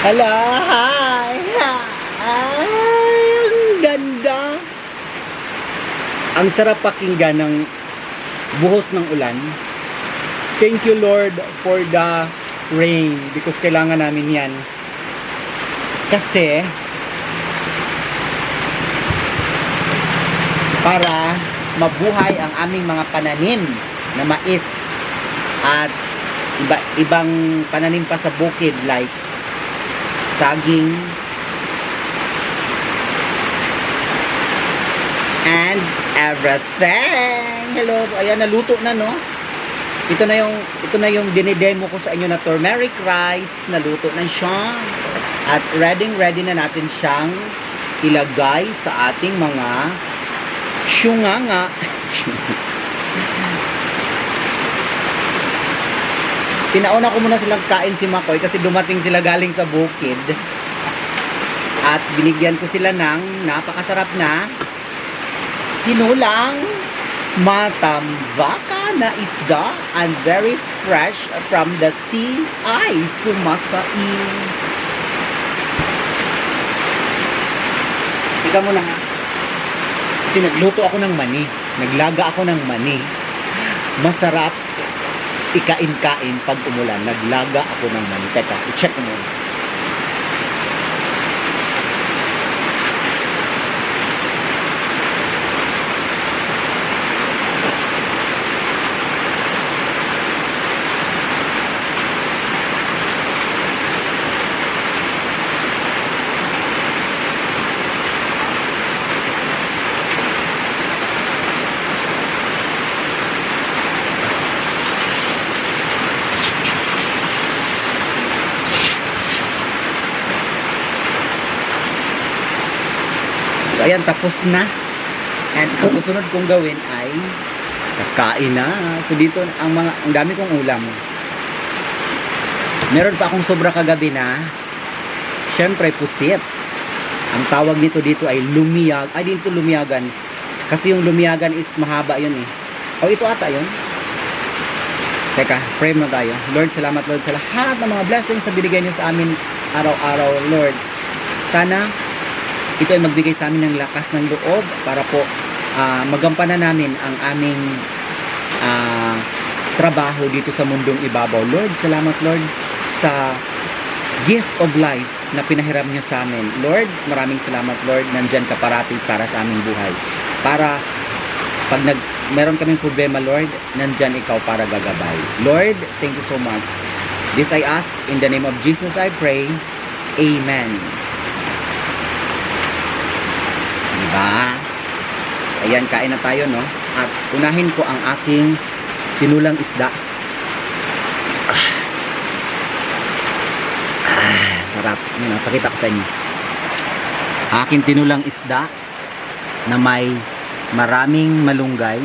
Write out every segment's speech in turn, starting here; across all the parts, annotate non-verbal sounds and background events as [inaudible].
Hello, hi! Ay, ang ganda! Ang sarap pakinggan ng buhos ng ulan. Thank you Lord for the rain because kailangan namin yan. Kasi para mabuhay ang aming mga pananim na mais at iba, ibang pananim pa sa bukid like saging and everything. Hello, ayan naluto na no. Ito na yung ito na yung dinidemo ko sa inyo na turmeric rice, naluto na siya. At ready ready na natin siyang ilagay sa ating mga syunganga. [laughs] Pinauna ko muna silang kain si Makoy kasi dumating sila galing sa bukid. At binigyan ko sila ng napakasarap na tinulang matambaka na isda and very fresh from the sea ay sumasaing. Ika mo na nga. Kasi nagluto ako ng mani. Naglaga ako ng mani. Masarap ikain-kain pag umulan. Naglaga ako ng mani. Teka, i-check ko muna. Ayan, tapos na. And ang susunod kong gawin ay kakain na. So, dito, ang mga, ang dami kong ulam. Meron pa akong sobra kagabi na, syempre, pusit. Ang tawag nito dito ay lumiyag. Ay, dito lumiyagan. Kasi yung lumiyagan is mahaba yun eh. O, ito ata yun. Teka, pray mo tayo. Lord, salamat Lord sa lahat ng mga blessings na binigay niyo sa amin araw-araw, Lord. Sana ito ay magbigay sa amin ng lakas ng loob para po ah, magampanan namin ang aming ah, trabaho dito sa mundong ibabaw. Lord, salamat Lord sa gift of life na pinahiram niyo sa amin. Lord, maraming salamat Lord. Nandyan ka parati para sa aming buhay. Para pag nag meron kaming problema, Lord, nandyan ikaw para gagabay. Lord, thank you so much. This I ask in the name of Jesus I pray. Amen. Diba? Ayan, kain na tayo, no? At unahin ko ang aking tinulang isda. Ah. Ah, sarap. Yan, napakita ko sa inyo. Aking tinulang isda na may maraming malunggay.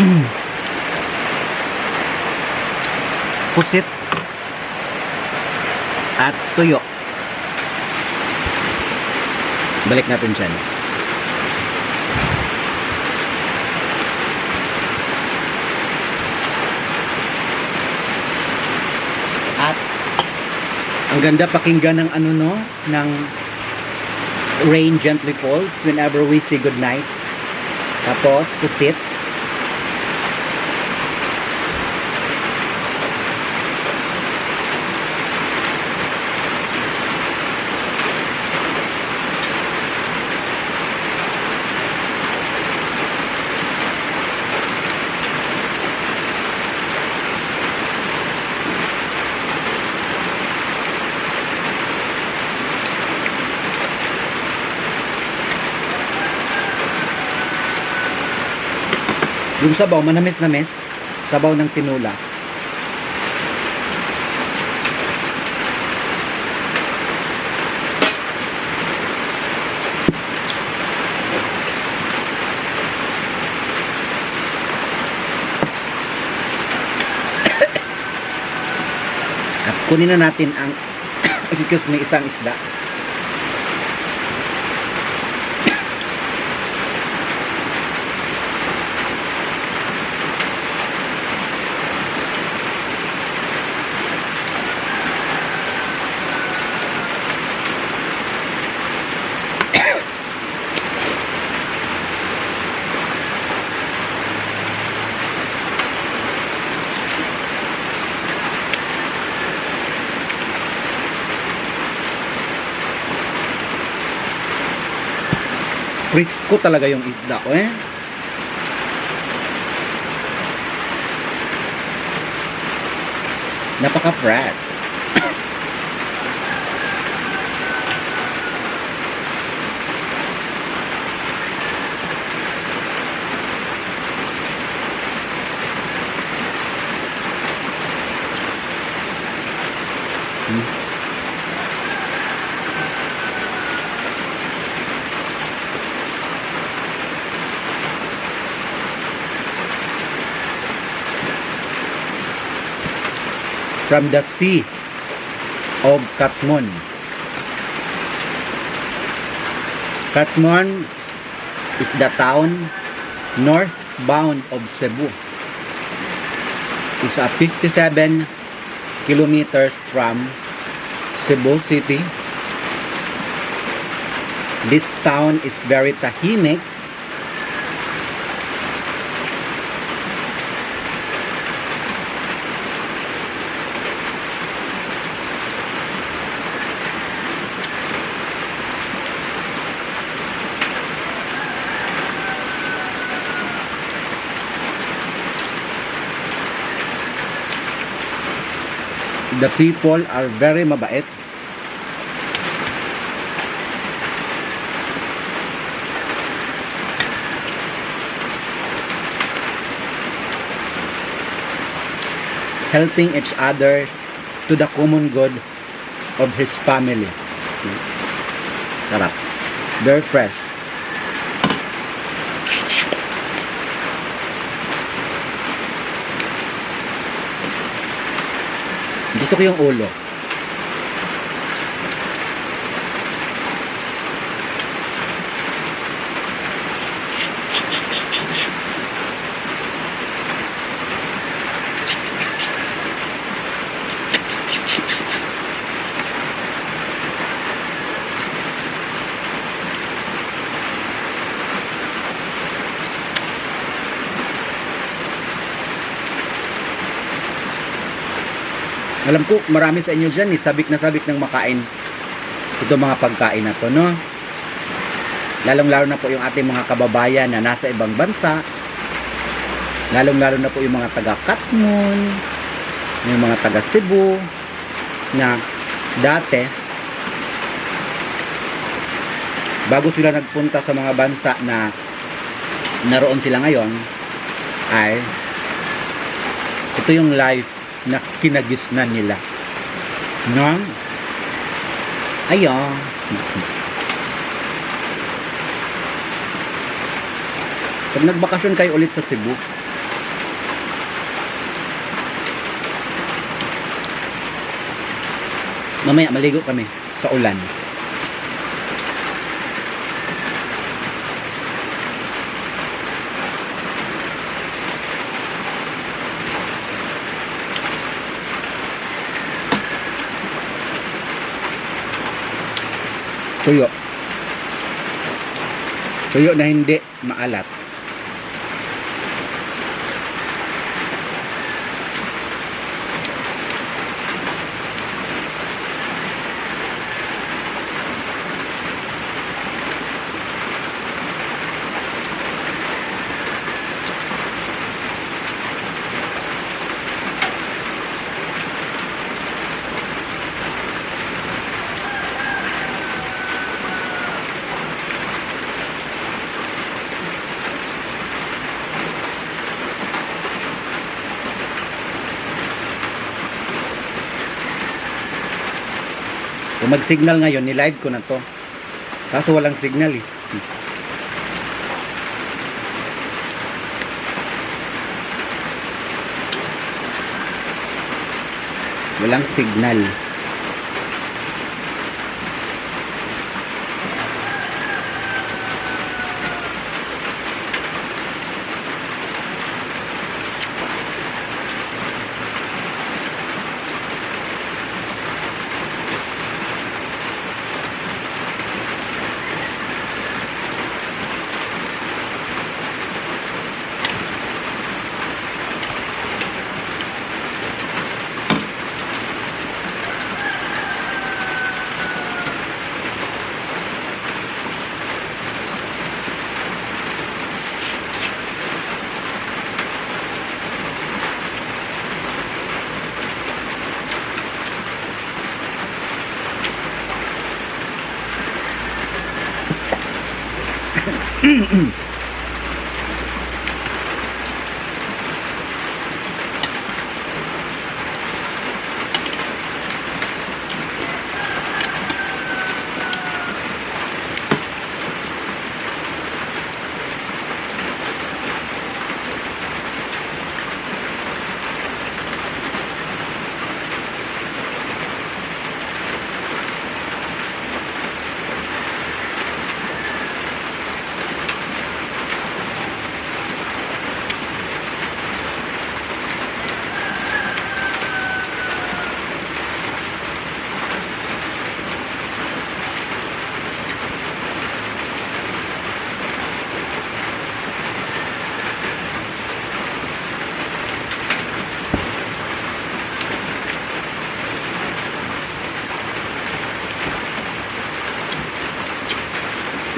[clears throat] Pusit at tuyo. Balik natin siya. At ang ganda pakinggan ng ano no, ng rain gently falls whenever we say goodnight. Tapos, pusit. Yung sabaw, manamis-namis. Sabaw ng tinula. At kunin na natin ang [coughs] excuse me, isang isda. Frisco talaga yung isda ko eh. Napaka-fresh. From the sea of Katmon. Katmon is the town northbound of Cebu. It's a 57 kilometers from Cebu City. This town is very tahimik. The people are very mabait. Helping each other to the common good of his family. Sarap. Very fresh. Gusto ko yung ulo. Alam ko, marami sa inyo dyan, eh, sabik na sabik ng makain ito mga pagkain na to, no? Lalong-lalo na po yung ating mga kababayan na nasa ibang bansa. Lalong-lalo na po yung mga taga Katmon, yung mga taga Cebu, na dati, bago sila nagpunta sa mga bansa na naroon sila ngayon, ay ito yung life na kinagisnan nila. No? Ayun. Pag nagbakasyon kayo ulit sa Cebu, mamaya maligo kami sa ulan. Tuyo. Tuyo na hindi maalat. Kung mag-signal ngayon, ni-live ko na to. Kaso walang signal eh. Walang signal.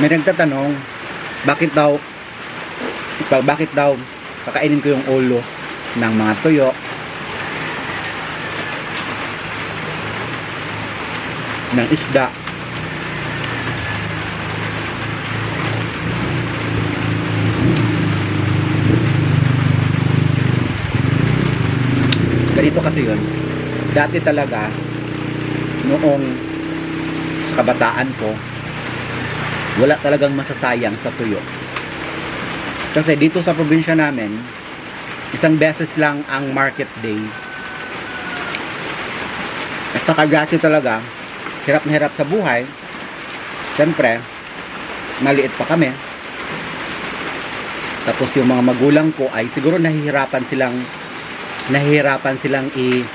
May nagtatanong, bakit daw bakit daw kakainin ko yung ulo ng mga tuyo? Ng isda. Ganito kasi yun. Dati talaga noong sa kabataan ko wala talagang masasayang sa tuyo. Kasi dito sa probinsya namin isang beses lang ang market day. At saka dati talaga hirap na hirap sa buhay. Syempre maliit pa kami. Tapos yung mga magulang ko ay siguro nahihirapan silang nahihirapan silang i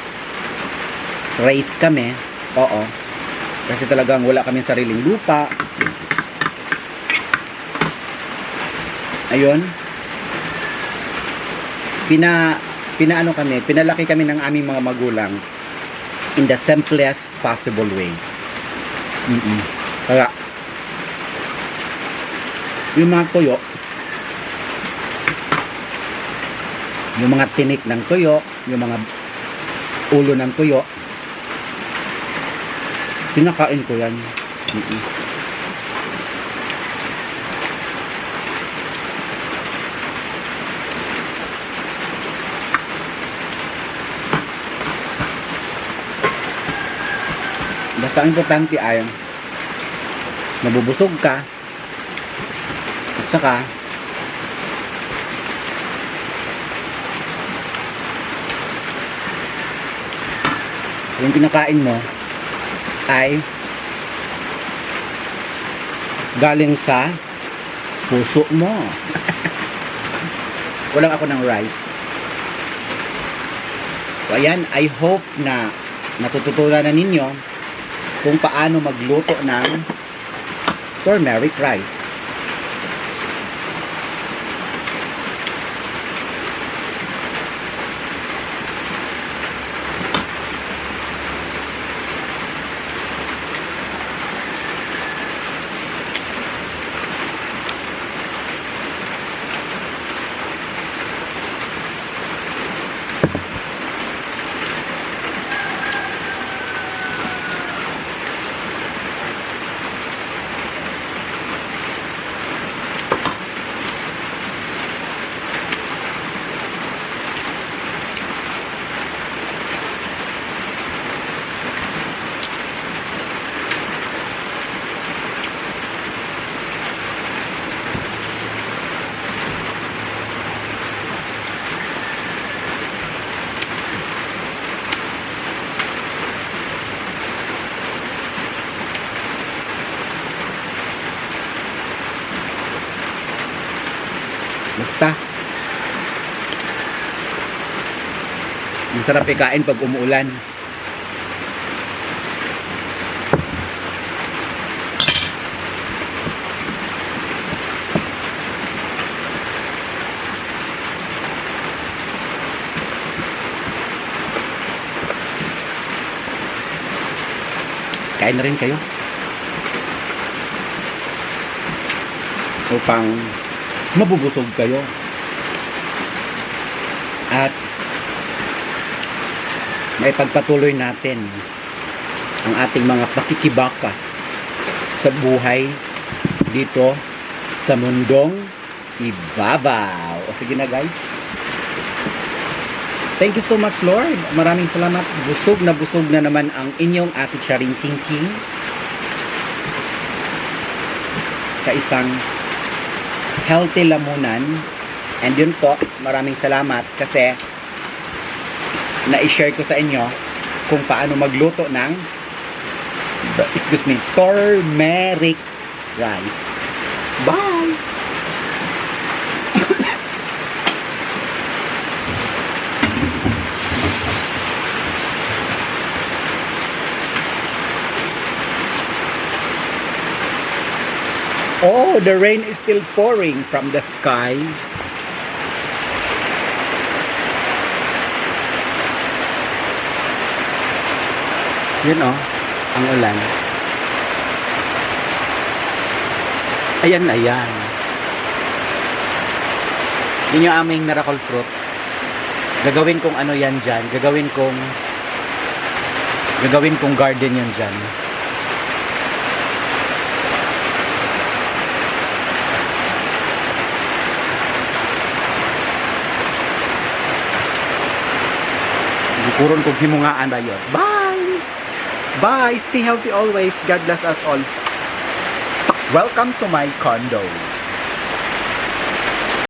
raise kami. Oo. Kasi talagang wala kami sariling lupa ayun. Pina pinaano kami pinalaki kami ng aming mga magulang in the simplest possible way. Mm kaya yung mga tuyo yung mga tinik ng tuyo yung mga ulo ng tuyo pinakain ko yan. Mm-mm. Basta ang importante ay mabubusog ka at saka yung kinakain mo ay galing sa puso mo. [laughs] Walang ako ng rice. So ayan, I hope na natututunan na ninyo kung paano magluto ng turmeric rice. Basta. Ang sarap ikain pag umuulan. Kain na rin kayo. Upang mabubusog kayo. At may pagpatuloy natin ang ating mga pakikibaka sa buhay dito sa mundong ibabaw. O sige na guys. Thank you so much Lord. Maraming salamat. Busog na busog na naman ang inyong ate Charing King King. Sa isang healthy lamunan. And yun po, maraming salamat kasi na-share ko sa inyo kung paano magluto ng excuse me, turmeric rice. Bye! [coughs] Oh, the rain is still pouring from the sky. Yun oh, ang ulan. Ayan, ayan. Yun yung aming miracle fruit. Gagawin kong ano yan dyan. Gagawin kong gagawin kong garden yan dyan. Kuron kong himungaan na yun. Bye! Bye! Stay healthy always. God bless us all. Welcome to my condo.